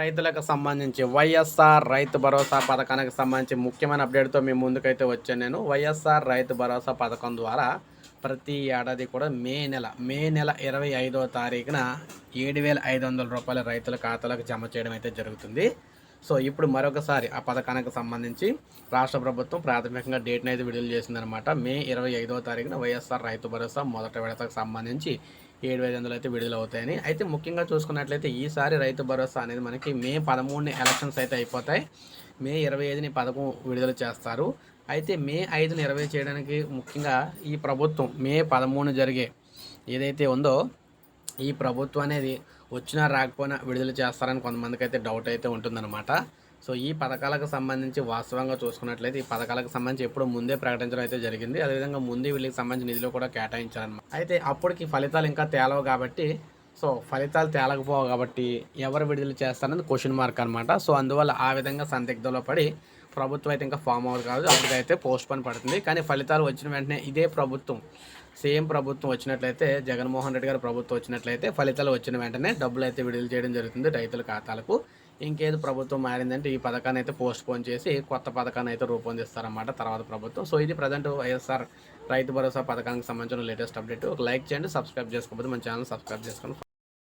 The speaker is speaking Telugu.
రైతులకు సంబంధించి వైఎస్ఆర్ రైతు భరోసా పథకానికి సంబంధించి ముఖ్యమైన అప్డేట్తో మీ ముందుకైతే వచ్చాను నేను. వైఎస్ఆర్ రైతు భరోసా పథకం ద్వారా ప్రతి ఏడాది కూడా మే నెల మే నెల ఇరవై ఐదవ తారీఖున ఏడు వేల ఐదు వందల రూపాయల రైతుల ఖాతాలకు జమ చేయడం అయితే జరుగుతుంది. సో ఇప్పుడు మరొకసారి ఆ పథకానికి సంబంధించి రాష్ట్ర ప్రభుత్వం ప్రాథమికంగా డేట్ని అయితే విడుదల చేసిందనమాట మే ఇరవై ఐదవ తారీఖున వైఎస్ఆర్ రైతు భరోసా మొదటి విడతకు సంబంధించి ఏడు వేల వందలు అయితే విడుదల అవుతాయని అయితే ముఖ్యంగా చూసుకున్నట్లయితే ఈసారి రైతు భరోసా అనేది మనకి మే పదమూడుని ఎలక్షన్స్ అయితే అయిపోతాయి. మే ఇరవై ఐదుని పథకం విడుదల చేస్తారు. అయితే మే ఐదుని ఇరవై చేయడానికి ముఖ్యంగా ఈ ప్రభుత్వం మే పదమూడున జరిగే ఏదైతే ఉందో ఈ ప్రభుత్వం అనేది వచ్చినా రాకపోయినా విడుదల చేస్తారని కొంతమందికి అయితే డౌట్ అయితే ఉంటుందన్నమాట. సో ఈ పథకాలకు సంబంధించి వాస్తవంగా చూసుకున్నట్లయితే ఈ పథకాలకు సంబంధించి ఎప్పుడు ముందే ప్రకటించడం అయితే జరిగింది. అదేవిధంగా ముందే వీళ్ళకి సంబంధించి నిధులు కూడా కేటాయించారనమాట అయితే అప్పటికి ఫలితాలు ఇంకా తేలవు కాబట్టి సో ఫలితాలు తేలకపోవు కాబట్టి ఎవరు విడుదల చేస్తారనేది క్వశ్చన్ మార్క్ అనమాట సో అందువల్ల ఆ విధంగా సందిగ్ధంలో పడి ప్రభుత్వం అయితే ఇంకా ఫామ్ అవ్వదు కాదు అప్పటికైతే పోస్ట్ పోన్ పడుతుంది. కానీ ఫలితాలు వచ్చిన వెంటనే ఇదే ప్రభుత్వం సేమ్ ప్రభుత్వం వచ్చినట్లయితే జగన్మోహన్ రెడ్డి గారు ప్రభుత్వం వచ్చినట్లయితే ఫలితాలు వచ్చిన వెంటనే డబ్బులు అయితే విడుదల చేయడం జరుగుతుంది రైతుల ఖాతాలకు. ఇంకేది ప్రభుత్వం మారిందంటే ఈ పథకాన్ని అయితే పోస్ట్ పోన్ చేసి కొత్త పథకాన్ని అయితే రూపొందిస్తారన్నమాట తర్వాత ప్రభుత్వం. సో ఇది ప్రజెంట్ వైఎస్ఆర్ రైతు భరోసా పథకానికి సంబంధించిన లేటెస్ట్ అప్డేట్ ఒక లైక్ చేయండి సబ్స్క్రైబ్ చేసుకోకపోతే మన ఛానల్ సబ్స్క్రైబ్ చేసుకోండి.